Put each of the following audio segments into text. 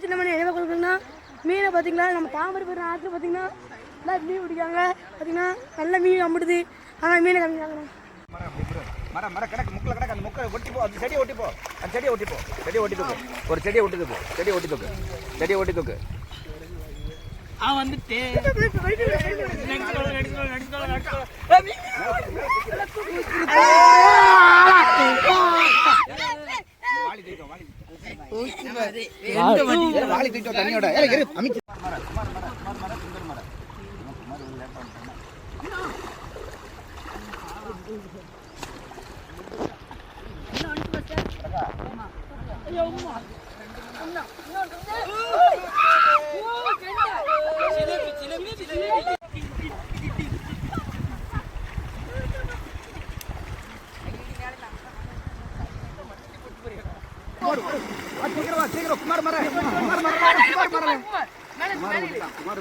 சின்ன மணி என்ன கொடுக்குறோம்னா மீனை பார்த்தீங்களா? நம்ம தாமரை போய் ஆற்றுல பார்த்தீங்கன்னா நல்லா மீன் பிடிக்காங்க பார்த்தீங்கன்னா நல்ல மீன் அம்பிடுது ஆனால் மீனை கம்மியாங்க மரம் கிடக்கு முக்கில் கிடக்கு அந்த முக்கை ஒட்டி போ அந்த செடியை ஒட்டி போ அந்த செடியை ஒட்டி போ செடியை ஒட்டி தூக்கு ஒரு செடியை ஒட்டி தூக்கு செடியை ஒட்டி தூக்கு செடியை ஒட்டி தூக்கு தூக்கிட்டோம் தண்ணியோட இரு அமைச்சு 야 엄마. 엄마. कुमार मारा है कुमार मारा है कुमार मारा है कुमार मारा है ஓடிட்டான் குமார்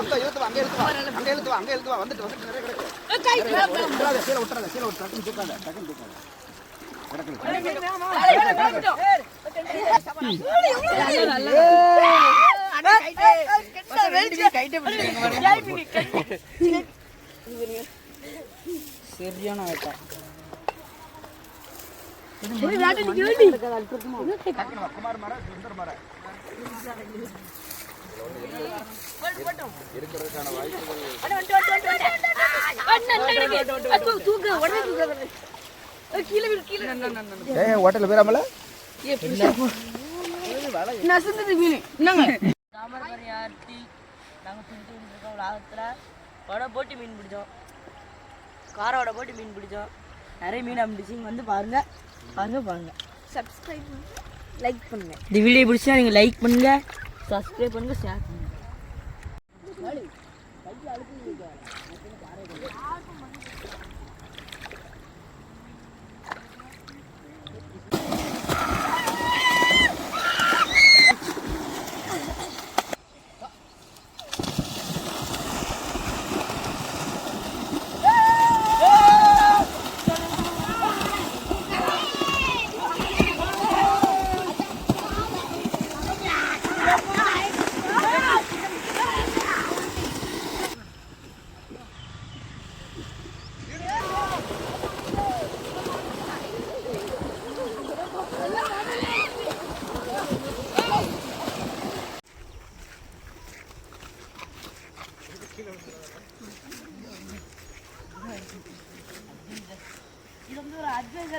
அங்க இழுத்து அங்க இழுத்து அங்க இழுத்து அங்க இழுத்து வந்துட்டு, வந்துட்டு நிறைய கிடக்கு. விட்டுறாத, கீழே விட்டுறாத, கீழே விட்டு, டக்குன்னு தூக்காத, டக்குன்னு தூக்காத. கிடக்கு. சுந்தர் மரம். இருக்கிறதுக்கான வாய்ப்புகள் ஏய் ஹோட்டல் பேராமல நசுந்தது மீன். என்னங்க? நாங்கள் பிடிச்சி இருக்கோம் உலகத்தில் வடை போட்டு மீன் பிடிச்சோம். காரோட போட்டு மீன் பிடிச்சோம். நிறைய மீன் அம்பிடிச்சு இங்கே வந்து பாருங்க. பாருங்க பாருங்க. சப்ஸ்கிரைப் லைக் பண்ணுங்க. இந்த வீடியோ பிடிச்சா நீங்கள் லைக் பண்ணுங்க. சப்ஸ்கிரைப் பண்ணுங்க ஷேர் பண்ணுங்க. இது வந்து